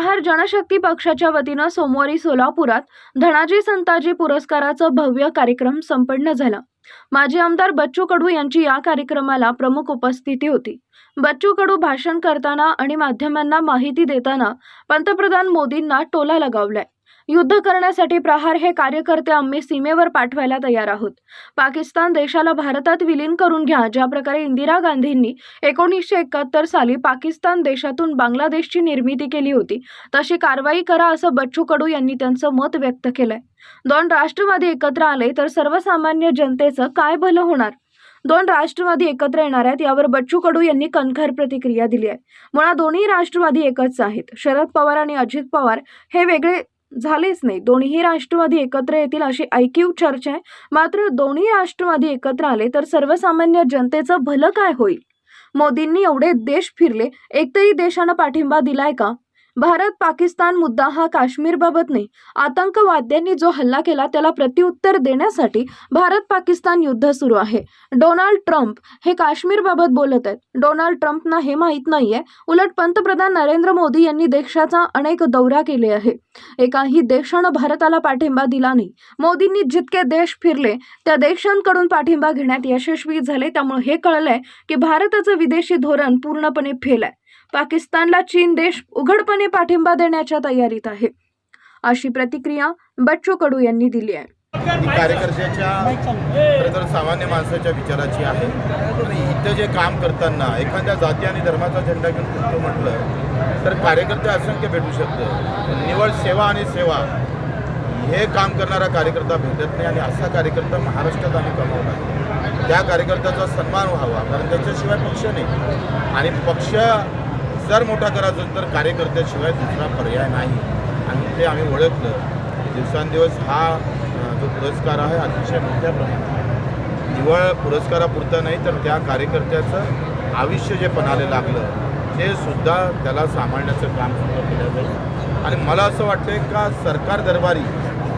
प्रहार जनशक्ती पक्षाच्या वतीनं सोमवारी सोलापुरात धनाजी संताजी पुरस्काराचं भव्य कार्यक्रम संपन्न झाला. माजी आमदार बच्चू कडू यांची या कार्यक्रमाला प्रमुख उपस्थिती होती. बच्चू कडू भाषण करताना आणि माध्यमांना माहिती देताना पंतप्रधान मोदींना टोला लगावलाय. युद्ध करण्यासाठी प्रहार हे कार्यकर्ते आम्ही सीमेवर पाठवायला तयार आहोत. पाकिस्तान देशाला भारतात विलीन करून घ्या ज्या प्रकारे इंदिरा गांधींनी एकोणीसशे एकाहत्तर साली पाकिस्तान देशातून बांगलादेशची निर्मिती केली होती तशी कारवाई करा असं बच्चू कडू यांनी त्यांचं मत व्यक्त केलंय. दोन राष्ट्रवादी एकत्र आले तर सर्वसामान्य जनतेचं काय भलं होणार? दोन राष्ट्रवादी एकत्र येणार आहेत यावर बच्चू कडू यांनी कणखर प्रतिक्रिया दिली आहे. मुळात दोन्ही राष्ट्रवादी एकच आहेत शरद पवार आणि अजित पवार. हे वेगळे झालेच नाही. दोन्ही राष्ट्रवादी एकत्र येतील अशी ऐकीव चर्चा आहे. मात्र दोन्ही राष्ट्रवादी एकत्र आले तर सर्वसामान्य जनतेचं भलं काय होईल? मोदींनी एवढे देश फिरले. एकतरी देशानं पाठिंबा दिलाय का? भारत पाकिस्तान मुद्दा हा काश्मीरबाबत नाही आतंकवाद्यांनी जो हल्ला केला त्याला प्रत्युत्तर देण्यासाठी भारत पाकिस्तान युद्ध सुरू आहे. डोनाल्ड ट्रम्प हे काश्मीरबाबत बोलत आहेत. डोनाल्ड ट्रम्पना हे माहीत नाहीये. उलट पंतप्रधान नरेंद्र मोदी यांनी देशाचा अनेक दौरा केले आहे. एकाही देशानं भारताला पाठिंबा दिला नाही. मोदींनी जितके देश फिरले त्या देशांकडून पाठिंबा घेण्यात यशस्वी झाले. त्यामुळे हे कळलंय की भारताचं विदेशी धोरण पूर्णपणे फेल आहे पाकिस्तानला चीन देश उघडपणे पाठिंबा देण्याच्या तयारीत आहे. अशी प्रतिक्रिया बच्चू कडू यांनी दिली आहे. कार्यकर्त्याच्या सामान्य माणसाच्या विचाराची आहे. इथं जे काम करताना एखाद्या जाती आणि धर्माचा झेंडा घेऊन फिरतो म्हटलं तर कार्यकर्ते असंख्य भेटू शकतं. निवड सेवा आणि सेवा हे काम करणारा कार्यकर्ता भेटत नाही आणि असा कार्यकर्ता महाराष्ट्रात आम्ही कमावला त्या कार्यकर्त्याचा सन्मान व्हावा कारण त्याच्याशिवाय पक्ष नाही. आणि पक्ष जर मोठा करायचा तर कार्यकर्त्याशिवाय दुसरा पर्याय नाही. आणि ते आम्ही ओळखलं. दिवसांदिवस हा जो पुरस्कार आहे अतिशय मोठ्या प्रमाणात आहे. निवळ पुरस्कारापुरता नाही तर त्या कार्यकर्त्याचं आयुष्य जे पणाले लागलं ते सुद्धा त्याला सांभाळण्याचं काम सुद्धा केलं जाईल. आणि मला असं वाटतं का सरकार दरबारी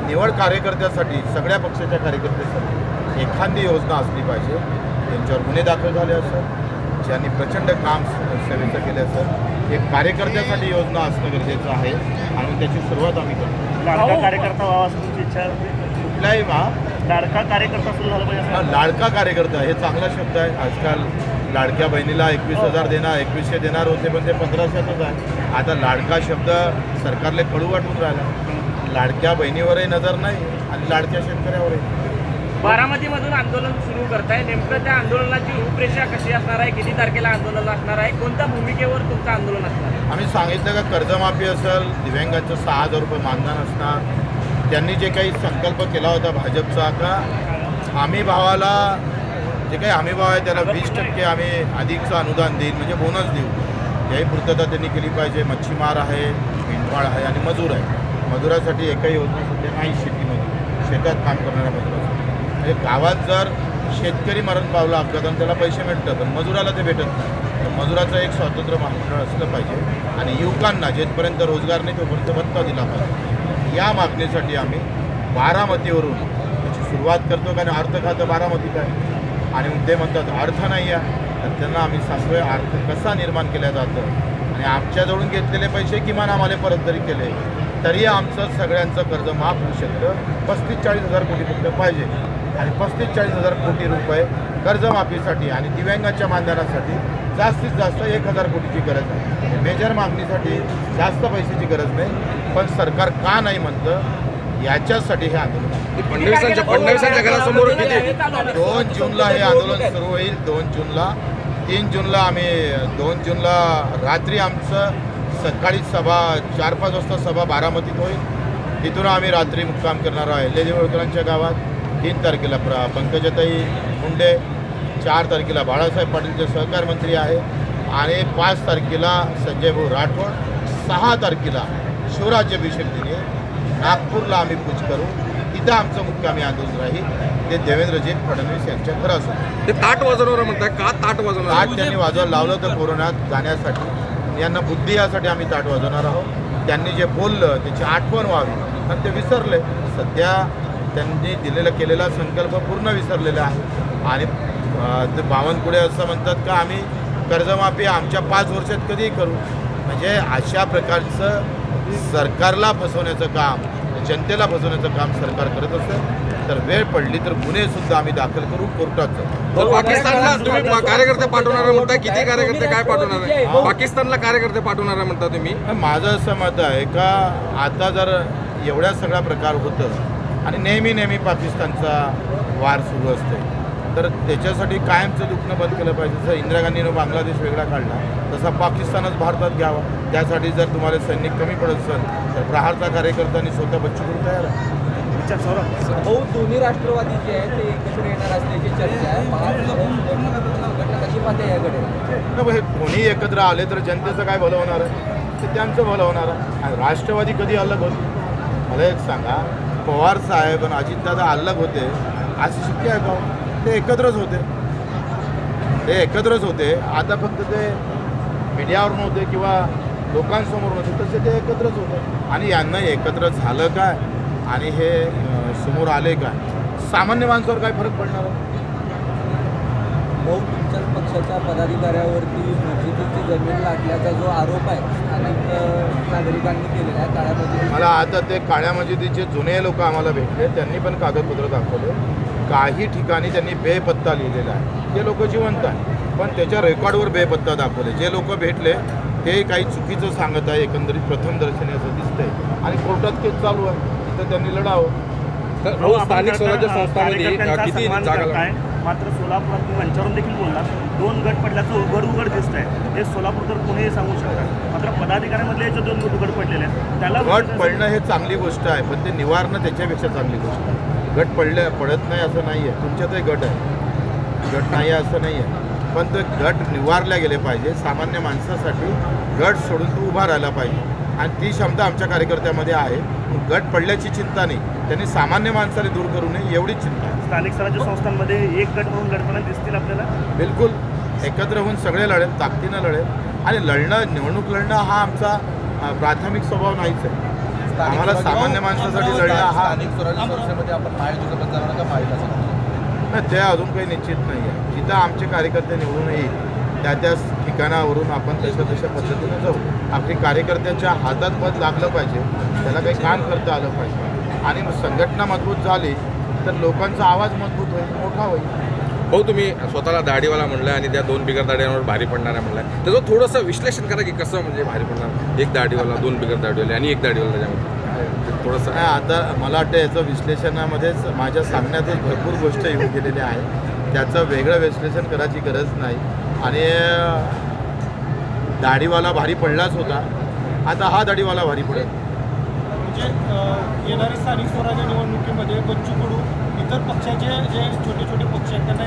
निवड कार्यकर्त्यासाठी सगळ्या पक्षाच्या कार्यकर्त्यासाठी एखादी योजना असली पाहिजे. त्यांच्यावर गुन्हे दाखल झाले असं. ज्यांनी प्रचंड काम सेवेचं केलं असं हे कार्यकर्त्यासाठी योजना असणं गरजेचं आहे आणि त्याची सुरुवात आम्ही करतो. लाडका कार्यकर्ता व्हावा असं तुमची इच्छा आहे कुठल्याही मा लाडका कार्यकर्ता सुरू झाला पाहिजे हा, लाडका कार्यकर्ता हे चांगला शब्द आहे. आजकाल लाडक्या बहिणीला एकवीस हजार देणार एकवीसशे देणार होते पण ते पंधराशेच आहे. आता लाडका शब्द सरकारला कळू वाटून राहिला. लाडक्या बहिणीवरही नजर नाही आणि लाडक्या शेतकऱ्यावरही. बारामतीमधून आंदोलन सुरू करताय. नेमकं त्या आंदोलनाची रूपरेषा कशी असणार आहे? किती तारखेला आंदोलन असणार आहे? कोणत्या भूमिकेवर तुमचं आंदोलन असणार आहे? आम्ही सांगितलं का कर्जमाफी असेल दिव्यांगाचं सहा हजार रुपये मानधन असणार. त्यांनी जे काही संकल्प केला होता भाजपचा का हमी भावाला जे काही हमी भाव आहे त्याला वीस टक्के आम्ही अधिकचं अनुदान देईल म्हणजे बोनस देऊ. याही पूर्तता त्यांनी केली पाहिजे. मच्छीमार आहे मेंढपाळ आहे आणि मजूर आहे. मजुरासाठी एकही योजना सध्या नाही शेतीमध्ये. शेतात काम करणाऱ्या मजुरासाठी. म्हणजे गावात जर शेतकरी मरण पावला अपघातानं त्याला पैसे मिळतात पण मजुराला ते भेटत नाही. तर मजुराचं एक स्वातंत्र्य महामंडळ असलं पाहिजे. आणि युवकांना जेथपर्यंत रोजगार नाही तोपर्यंत भत्ता दिला पाहिजे. या मागणीसाठी आम्ही बारामतीवरून त्याची सुरुवात करतो. कारण अर्थ खातं बारामतीत आहे. आणि ते म्हणतात अर्थ नाही आहे. तर त्यांना आम्ही सांगतोय अर्थ कसा निर्माण केला जातं? आणि आमच्याजवळून घेतलेले पैसे किमान आम्हाला परत तरी केले. तरी आमचं सगळ्यांचं कर्ज माफ होऊ शकतं. पस्तीस चाळीस हजार कोटी फक्त पाहिजे. आणि पस्तीस चाळीस हजार कोटी रुपये कर्जमाफीसाठी आणि दिव्यांगाच्या मानधनासाठी जास्तीत जास्त एक हजार कोटीची गरज आहे. मेजर मागणीसाठी जास्त पैशाची गरज नाही. पण सरकार का नाही म्हणतं याच्यासाठी हे आंदोलन दोन जूनला हे आंदोलन सुरू होईल. दोन जूनला. तीन जूनला आम्ही दोन जूनला रात्री आमचं सकाळी सभा चार पाच वाजता सभा बारामतीत होईल. तिथून आम्ही रात्री मुक्काम करणार आहे. अहिल्यादेवी होळकरांच्या गावात तीन तारखेला प्र पंकजाताई मुंडे चार तारखेला बाळासाहेब पाटील जे सहकार मंत्री आहे. आणि पाच तारखेला संजय भाऊ राठोड सहा तारखेला शिवराज्याभिषेक दिनी नागपूरला आम्ही पूज करू. तिथं आमचं मुक्कामी आंदोलन राहील. ते देवेंद्रजी फडणवीस यांच्या घरासमोर. ते ताट वाजवणार म्हणताय. का ताट वाजवणार? ताट त्यांनी वाजवायला लावलं तर कोरोनात जाण्यासाठी. यांना बुद्धी यासाठी आम्ही ताट वाजवणार आहोत. त्यांनी जे बोललं त्याची आठवण व्हावी. आणि ते विसरले. सध्या त्यांनी दिलेला केलेला संकल्प पूर्ण विसरलेला आहे. आणि ते बावनकुळे असं म्हणतात का आम्ही कर्जमाफी आमच्या पाच वर्षात कधीही करू. म्हणजे अशा प्रकारचं सरकारला फसवण्याचं काम जनतेला फसवण्याचं काम सरकार करत असतं. तर वेळ पडली तर गुन्हे सुद्धा आम्ही दाखल करू कोर्टात जाऊ. पाकिस्तानला तुम्ही कार्यकर्ते पाठवणार म्हणता किती कार्यकर्ते काय पाठवणार आहे? पाकिस्तानला कार्यकर्ते पाठवणार म्हणता तुम्ही? माझं असं मत आहे का आता जर एवढ्या सगळा प्रकार होतं आणि नेहमी नेहमी पाकिस्तानचा वार सुरू असते तर त्याच्यासाठी कायमचं दुखणं बंद केलं पाहिजे. जसं इंदिरा गांधीनं बांगलादेश वेगळा काढला तसा पाकिस्तानच भारतात घ्यावा. त्यासाठी जर तुम्हाला सैनिक कमी पडत असेल प्रहारचा कार्यकर्त्यांनी स्वतः बच्चू कडू तयार आहे. भाऊ दोन्ही राष्ट्रवादी जे आहेत ते एकत्र येणार असल्याची चर्चा आहे. कशी याकडे? हे कोणी एकत्र आले तर जनतेचं काय भलं होणार आहे? ते त्यांचं भलं होणार आहे. आणि राष्ट्रवादी कधी अलग होती? मला एक सांगा पवार साहेब आणि अजितदादा अलग होते आज शक्य आहे का? ते एकत्रच होते. ते एकत्रच होते. आता फक्त ते मीडियावर नव्हते किंवा लोकांसमोर नव्हते तसे ते एकत्रच होते. आणि यांना एकत्र झालं काय? आणि हे समोर आले काय? सामान्य माणसावर काय फरक पडणार? आहे भाऊ तुमच्याच पक्षाच्या पदाधिकाऱ्यावरती मशिदीची जमीन लागल्याचा जो आरोप आहे स्थानिक अ, नागरिकांनी केलेला आहे काळ्या पद्धतीने मला आता ते काळ्या मशिदीचे जुने लोक आम्हाला भेटले त्यांनी पण कागदपत्र दाखवले. काही ठिकाणी त्यांनी बेपत्ता लिहिलेला आहे. ते लोक जिवंत आहे पण त्याच्या रेकॉर्डवर बेपत्ता दाखवले. जे लोक भेटले ते काही चुकीचं सांगत आहे एकंदरीत प्रथम दर्शनी असं दिसतंय. आणि कोर्टात केस चालू आहे. तिथं त्यांनी लढावं. तर स्थानिक स्वराज्य संस्थांमध्ये किती जागा मात्र सोलापुरात तुम्ही मंचावरून देखील बोलला दोन गट पडल्याचं उघड उघड दिसत आहे हे सोलापूर तर कोणीही सांगू शकतात मात्र पदाधिकाऱ्यांमधले जे दोन गट उघड पडलेले आहेत त्याला गट पडणं हे चांगली गोष्ट आहे पण ते निवारणं त्याच्यापेक्षा चांगली गोष्ट आहे. गट पडले पडत नाही असं नाही आहे तुमच्यातही गट आहे. गट नाही आहे असं नाही आहे पण ते गट निवारल्या गेले पाहिजे. सामान्य माणसासाठी गट सोडून तू उभा राहायला पाहिजे. आणि ती क्षमता आमच्या कार्यकर्त्यामध्ये आहे. गट पडल्याची चिंता नाही. त्यांनी सामान्य माणसाला दूर करू नये एवढीच चिंता आहे. स्थानिक स्वराज्य संस्थांमध्ये एक गट म्हणून लढताना दिसतील आपल्याला? बिलकुल. एकत्र होऊन सगळे लढेल ताकदीनं लढेल. आणि लढणं निवडणूक लढणं हा आमचा प्राथमिक स्वभाव नाहीच आहे. आम्हाला सामान्य माणसासाठी लढणं हा स्थानिक स्वराज्य संस्थेमध्ये आपण महाविकास नाही ते अजून काही निश्चित नाही आहे जिथं आमचे कार्यकर्ते निवडून येईल त्या त्या ठिकाणावरून आपण तशा तशा पद्धतीने जाऊ. आपली कार्यकर्त्याच्या हातात पद लागलं पाहिजे त्याला काही काम करता आलं पाहिजे. आणि मग संघटना मजबूत झाली तर लोकांचा आवाज मजबूत होईल मोठा होईल. हो तुम्ही स्वतःला दाढीवाला म्हणलं आणि त्या दोन बिगर दाढीवर भारी पडणार आहे म्हणलं त्याचं थोडंसं विश्लेषण करा की कसं म्हणजे भारी पडणार. एक दाढीवाला दोन बिगर दाढीवाले आणि एक दाढीवाला त्याच्यामध्ये. थोडंसं. नाही आता मला वाटतं याचं विश्लेषणामध्येच माझ्या सांगण्यातच भरपूर गोष्ट येऊन गेलेल्या आहेत त्याचं वेगळं विश्लेषण करायची गरज नाही. आणि दाढीवाला भारी पडलाच होता. आता हा दाढीवाला भारी पडेल. म्हणजे येणारी स्थानिक स्वराज्य निवडणुकीमध्ये बच्चू कडू इतर पक्षाचे जे छोटे छोटे पक्ष आहेत त्यांना